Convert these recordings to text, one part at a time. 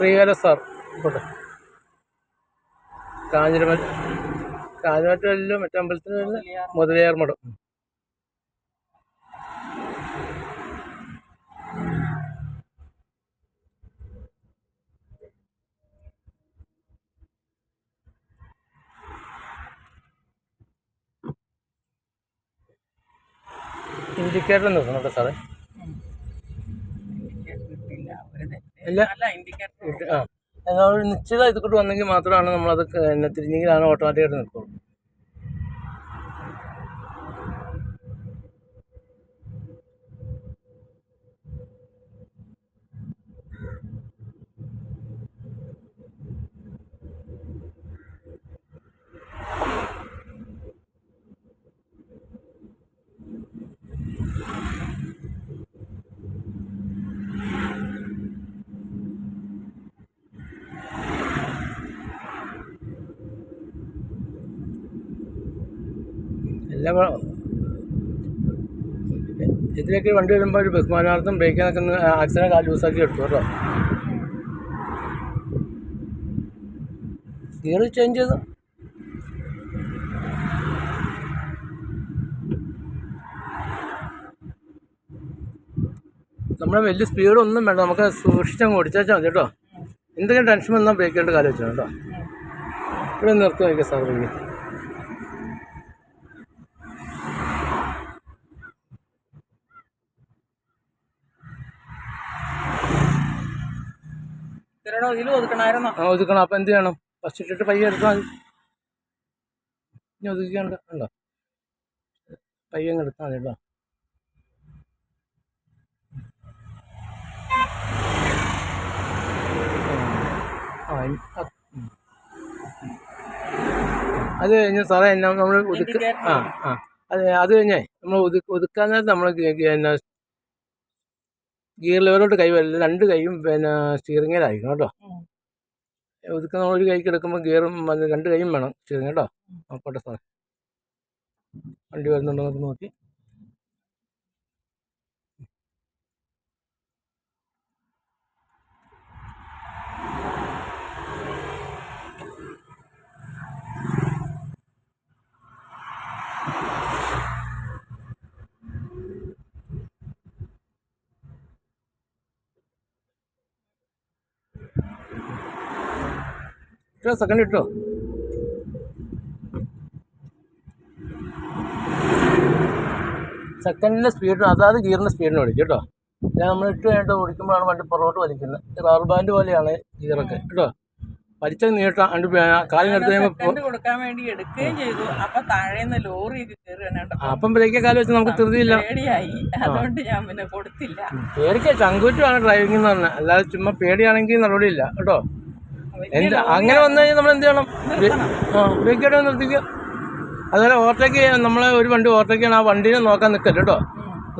Sreekala sir. ഇപ്പോട്ടെ കാഞ്ഞിരമറ്റ കാഞ്ഞിരമറ്റല്ല മറ്റേ അമ്പലത്തിൽ മുതലയാർ മഠം. ഇൻഡിക്കേറ്റർ നിർത്തണം കേട്ടോ സാറേ? ഇല്ല നിശ്ചിത ഇത് കൂട്ട് വന്നെങ്കിൽ മാത്രമാണ് നമ്മളത് തിരിഞ്ഞെങ്കിലാണ് ഓട്ടോമാറ്റിക്കായിട്ട് നിൽക്കുള്ളൂ എല്ലാ ഇതിലേക്ക് വണ്ടി വരുമ്പോൾ ഒരു ബഹുമാനാർത്ഥം ബ്രേക്കിനൊക്കെ നിൽക്കുന്ന ആക്സിഡൻ കാൽ ലൂസാക്കി എടുത്തു കേട്ടോ. ഗിയർ ചേഞ്ച് ചെയ്തു? നമ്മൾ വലിയ സ്പീഡൊന്നും വേണ്ട നമുക്ക് സൂക്ഷിച്ചങ്ങ് ഓടിച്ചാൽ മതി കേട്ടോ. എന്തെങ്കിലും ടെൻഷൻ വന്നാൽ ബ്രേക്ക് ചെയ്യേണ്ട കാലം വെച്ചാൽ കേട്ടോ. ഇവിടെ നിർത്തി വയ്ക്കാം സാർ ബ്രേക്ക് ഒതുക്കണമായിരുന്നോ. ആ ഒതുക്കണം. അപ്പം എന്ത് ചെയ്യണം? ഫസ്റ്റ് ഇട്ടിട്ട് പയ്യെ എടുത്താൽ മതി. ഇനി ഒതുക്കിക്കണ്ട ഉണ്ടോ? പയ്യെ എടുത്താൽ മതി കേട്ടോ. ആ അത് കഴിഞ്ഞ് സാറേ എന്നാ നമ്മൾ ഒതുക്ക ആ ആ. അത് അത് കഴിഞ്ഞേ നമ്മൾ ഒതുക്ക ഒതുക്കാൻ നേരത്ത് നമ്മൾ പിന്നെ ഗിയർ ലെവലോട്ട് കൈ വരില്ല രണ്ട് കൈയും പിന്നെ സ്റ്റിയറിങ്ങിലായിരിക്കണം കേട്ടോ. ഉം. നമ്മൾ ഒരു കൈക്ക് എടുക്കുമ്പോൾ ഗിയറും രണ്ട് കൈയും വേണം സ്റ്റിയറിങ് കേട്ടോ നോക്കട്ടെ സാറേ. വണ്ടി വരുന്നുണ്ടോ എന്നൊക്കെ നോക്കി. ഇട്ടോ സെക്കൻഡ് ഇട്ടോ. സെക്കൻഡിന്റെ സ്പീഡ് അതാത് ഗിയറിന്റെ സ്പീഡിന് ഓടിക്കും കേട്ടോ. ഞാൻ നമ്മൾ ഇട്ട് കഴിഞ്ഞിട്ട് ഓടിക്കുമ്പോഴാണ് വണ്ടി പുറകോട്ട് വലിക്കുന്നത്. റബ്ബർ ബാൻഡ് പോലെയാണ് ഗിയറൊക്കെ കേട്ടോ. വലിച്ച നീട്ടാ അണ്ട് കാലിനടുത്ത് കൊടുക്കാൻ വേണ്ടി എടുക്കുകയും ചെയ്തു. അപ്പൊ താഴേന്ന് ലോറിയൊക്കെ കയറി അപ്പം ബ്രേക്ക് കാലം വെച്ച് നമുക്ക് തൃതിയില്ല പേടിയായി. അതുകൊണ്ട് ഞാൻ പിന്നെ കൊടുത്തില്ല. പേടിക്ക ചങ്കൂറ്റാണ് ഡ്രൈവിംഗ് എന്ന് പറഞ്ഞാൽ അല്ലാതെ ചുമ്മാ പേടിയാണെങ്കിൽ നടപടിയില്ല കേട്ടോ. എന്ത് അങ്ങനെ വന്നു കഴിഞ്ഞാൽ നമ്മൾ എന്ത് ചെയ്യണം ആ ബ്രേക്ക് ഇടാൻ നിർത്തിക്കുക. അതുപോലെ ഓവർടേക്ക് ചെയ്യാൻ നമ്മളെ ഒരു വണ്ടി ഓവർടേക്ക് ചെയ്യണം. ആ വണ്ടിനെ നോക്കാൻ നിൽക്കരുത് കേട്ടോ.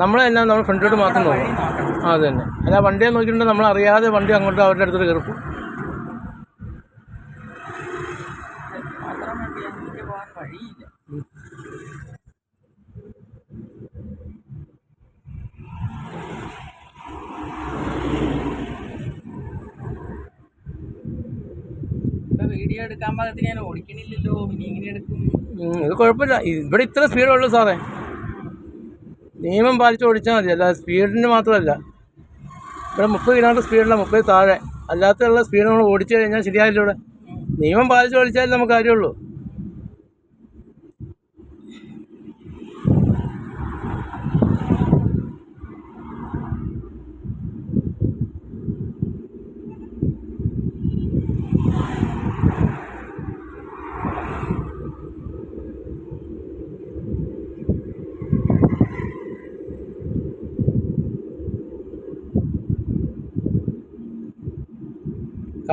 നമ്മളെ തന്നെ നമ്മൾ ഫ്രണ്ടിലോട്ട് മാത്രം നോക്കണം. ആ അത് തന്നെ. അല്ല വണ്ടിയെ നോക്കിയിട്ടുണ്ടെങ്കിൽ നമ്മൾ അറിയാതെ വണ്ടി അങ്ങോട്ട് അവരുടെ അടുത്തോട്ട് കയറിപ്പോ മാത്രം വണ്ടി എനിക്ക് പോകാൻ വഴിയില്ല ഇപ്പൊ വീഡിയോ എടുക്കാൻ പാകത്തിന് ഞാൻ ഓടിക്കണില്ലല്ലോ പിന്നെ എങ്ങനെ എടുക്കും? ഇത് കുഴപ്പമില്ല. ഇവിടെ ഇത്ര സ്പീഡുള്ളൂ സാറേ. നിയമം പാലിച്ച് ഓടിച്ചാൽ മതി. അല്ല സ്പീഡിന് മാത്രമല്ല. ഇവിടെ മുപ്പത് കിലോമീറ്റർ സ്പീഡില്ല മുപ്പത് താഴെ. അല്ലാത്തുള്ള സ്പീഡ് നമ്മൾ ഓടിച്ചു കഴിഞ്ഞാൽ ശരിയായില്ല ഇവിടെ. നിയമം പാലിച്ച് ഓടിച്ചാലേ നമുക്ക് കാര്യമുള്ളൂ.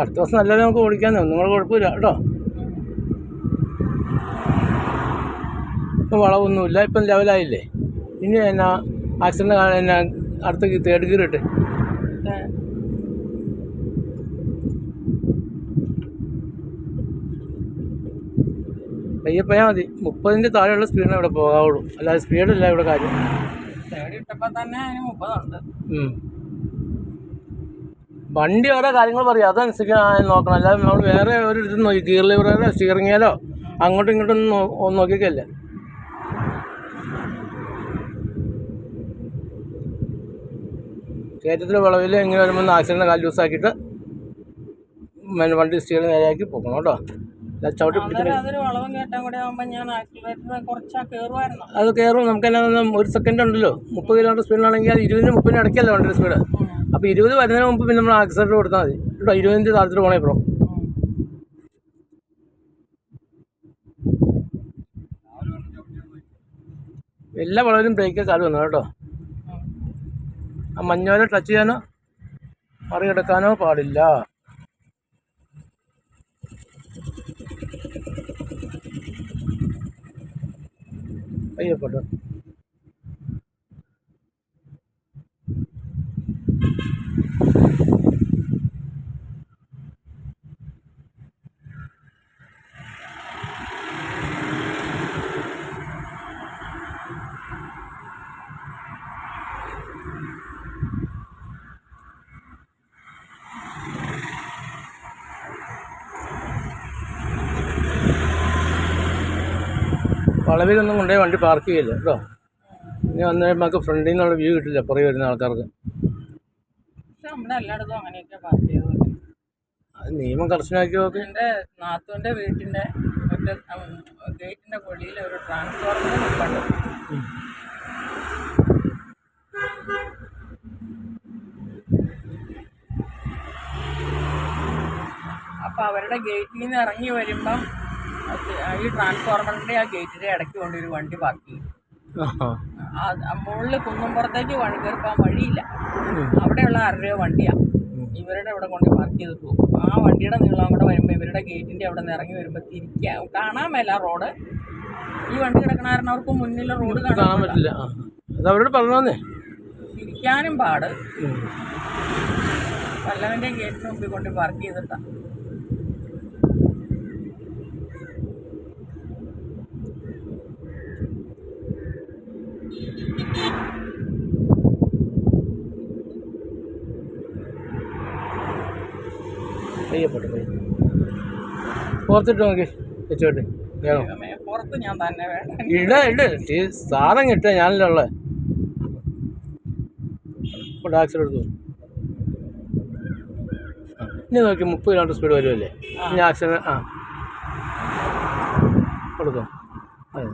അടുത്ത ദിവസം നല്ലത് നമുക്ക് ഓടിക്കാൻ തന്നെ. നിങ്ങൾ കുഴപ്പമില്ല കേട്ടോ? ഇപ്പം വളവൊന്നുമില്ല ഇപ്പം ലെവലായില്ലേ? ഇനി എന്നാ ആക്സിഡന്റ് എന്നാ അടുത്ത തേർഡ് ഗിയർ ഇട്ട്. പയ്യെ പോയാൽ മതി. മുപ്പതിന്റെ താഴെയുള്ള സ്പീഡിനെ ഇവിടെ പോകാവുള്ളൂ. അല്ലാതെ സ്പീഡല്ല ഇവിടെ കാര്യം. തേടി ഇട്ടപ്പോ തന്നെ അതിന് മുപ്പതുണ്ട്. വണ്ടി ഓരോ കാര്യങ്ങൾ പറയും. അതനുസരിച്ച് നോക്കണം. അല്ലാതെ നമ്മൾ വേറെ ഒരു ഇത് നോക്കി ഗിയർ ലിവറോ സ്റ്റിയറിങ്ങിലോ അങ്ങോട്ടും ഇങ്ങോട്ടും ഒന്നും നോക്കിക്കല്ലേ കയറ്റത്തിലെ വിളവിൽ ഇങ്ങനെ വരുമ്പോൾ ആക്സിഡന്റ് കാൽ ലൂസാക്കിയിട്ട് വണ്ടി സ്റ്റിയറിങ് നേരെയാക്കി പോകണം കേട്ടോ. ചവിട്ടി അത് കയറും നമുക്ക് എന്നാ ഒരു സെക്കൻഡ് ഉണ്ടല്ലോ. മുപ്പത് കിലോമീറ്റർ സ്പീഡിലാണെങ്കിൽ അത് ഇരുപതിന് മുപ്പതിന് ഇടയ്ക്കല്ല വണ്ടിയുടെ സ്പീഡ് അപ്പോൾ ഇരുപത് വരുന്നതിന് മുമ്പ് പിന്നെ നമ്മൾ ആക്സിലേറ്റർ കൊടുത്താൽ മതി. കേട്ടോ ഇരുപതിന്റെ താഴത്തിൽ പോകണേ ബ്രോ. എല്ലാ വളവിലും ബ്രേക്ക് കാൽ വന്നു കേട്ടോ ആ മഞ്ഞോലെ ടച്ച് ചെയ്യാനോ? മറികടക്കാനോ പാടില്ല. അയ്യപ്പെട്ടോ വളവിലൊന്നും കൊണ്ടുപോയി വണ്ടി പാർക്ക് ചെയ്യില്ല കേട്ടോ. ഇനി വന്നു നമുക്ക് ഫ്രണ്ടിൽ നിന്നുള്ള വ്യൂ കിട്ടില്ല പുറകെ വരുന്ന ആൾക്കാർക്ക്. അത് നിയമം കർശനമാക്കി നോക്കി എന്റെ നാത്തുവിന്റെ വീട്ടിന്റെ ഗേറ്റിന്റെ പൊളിയിൽ ഒരു ട്രാൻസ്ഫോർമർ അപ്പോൾ അവരുടെ ഗേറ്റിൽ നിന്ന് ഇറങ്ങി വരുമ്പം ഈ ട്രാൻസ്ഫോർമറിന്റെ ആ ഗേറ്റിന്റെ ഇടയ്ക്ക് കൊണ്ടൊരു വണ്ടി പാർക്ക് ചെയ്യും. ആ മുകളിൽ കുന്നുംപുറത്തേക്ക് വഴി കയറിപ്പോ വഴിയില്ല. അവിടെയുള്ള ആരുടെയോ വണ്ടിയാണ് ഇവരുടെ ഇവിടെ കൊണ്ട് പാർക്ക് ചെയ്ത് പോകും ആ വണ്ടിയുടെ നീളം കൂടെ വരുമ്പോൾ ഇവരുടെ ഗേറ്റിന്റെ അവിടെ നിന്ന് ഇറങ്ങി വരുമ്പോൾ തിരിക്കാൻ കാണാൻ മേല റോഡ് ഈ വണ്ടി കിടക്കണ കാരണം അവർക്ക് മുന്നിലെ റോഡ് കാണാൻ പറ്റില്ല. അവരോട് പറഞ്ഞേ തിരിക്കാനും പാട്. വല്ലവന്റെ ഗേറ്റിന് മുമ്പിൽ കൊണ്ട് പാർക്ക് ചെയ്തിട്ടാ അയ്യപ്പെട്ടു പോയി പുറത്തിട്ട് നോക്കി. വെച്ചോട്ടെ ഇട ഇട്. സാധനം കിട്ടുക ഞാനല്ലേ ഉള്ളത് എടുത്തു. ആ, ഇനി നോക്കി മുപ്പത് കിലോമീറ്റർ സ്പീഡ് വരുമല്ലേ ഇനി ആക്സിഡന്റ് ആ. കൊടുക്കാം. അതെ.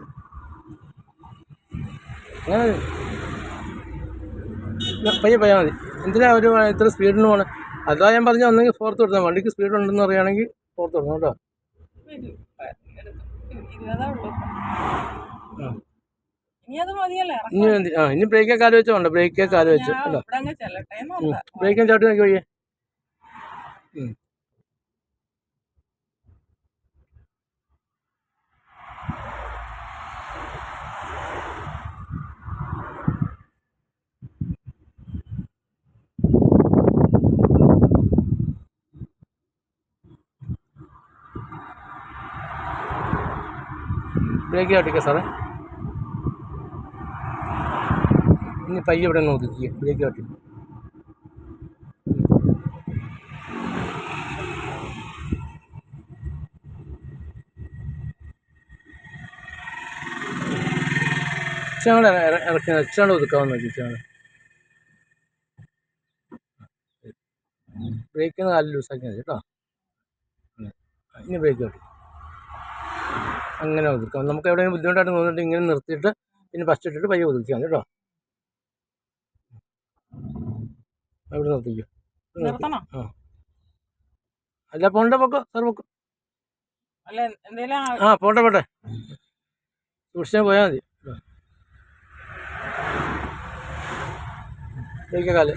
അങ്ങനെ. പയ്യെ പയ്യാ മതി. എന്തിനാ ഒരു ഇത്ര സ്പീഡിന് പോകണം അതാ ഞാൻ പറഞ്ഞ ഒന്നെങ്കിൽ ഫോർത്ത് കൊടുത്താൽ വണ്ടിക്ക് സ്പീഡ് ഉണ്ടെന്ന് പറയുകയാണെങ്കിൽ ഫോർത്ത് കൊടുക്കണം കേട്ടോ. വരൂ. ഇരുപതേ ഉള്ളൂ. ഇനി ആ ഇനി ബ്രേക്കേ കാൽ വെച്ചോ ഉണ്ട് ബ്രേക്കേ കാൽ വെച്ച് ഞാൻ കേട്ടോ. ഇവിടെ അങ്ങ് ചെല്ലട്ടെ എന്നോർത്താ. ബ്രേക്കും ചവിട്ടി നോക്കി വയ്യേ ബ്രേക്ക് കാട്ടിക്കാം സാറേ. ഇനി പയ്യെ ഇവിടെ നോക്കിക്കുക ബ്രേക്ക് കാട്ടി ഇച്ചാണ്ട് ഇറക്കി ഇച്ചാണ്ട് ഒതുക്കാവുന്ന ഇച്ചാണ്ട് ബ്രേക്കിന് കാൽ ലൂസാക്കി മതി കേട്ടോ. ഇനി ബ്രേക്ക് ചവിട്ടി അങ്ങനെ ഒതുക്കാം. നമുക്ക് എവിടെയെങ്കിലും ബുദ്ധിമുട്ടായിട്ട് തോന്നിയിട്ട് ഇങ്ങനെ നിർത്തിയിട്ട് പിന്നെ ഫസ്റ്റ് ഇട്ടിട്ട് പയ്യെ ഒതുക്കിയാൽ മതി കേട്ടോ. അവിടെ നിർത്തിക്കോ? ആ. അല്ല പോണ്ട പൊക്കോ സാർ പൊക്കോ. അല്ല എന്തേലും ആ- ആ പോട്ടെ പോട്ടെ. സൂക്ഷിച്ചാൽ പോയാൽ മതി. കാൽ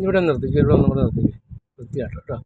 ഇവിടെ നിർത്തിക്കും ഇവിടെ ഒന്നും കൂടെ നിർത്തിക്കും. വൃത്തിയാട്ടോ കേട്ടോ.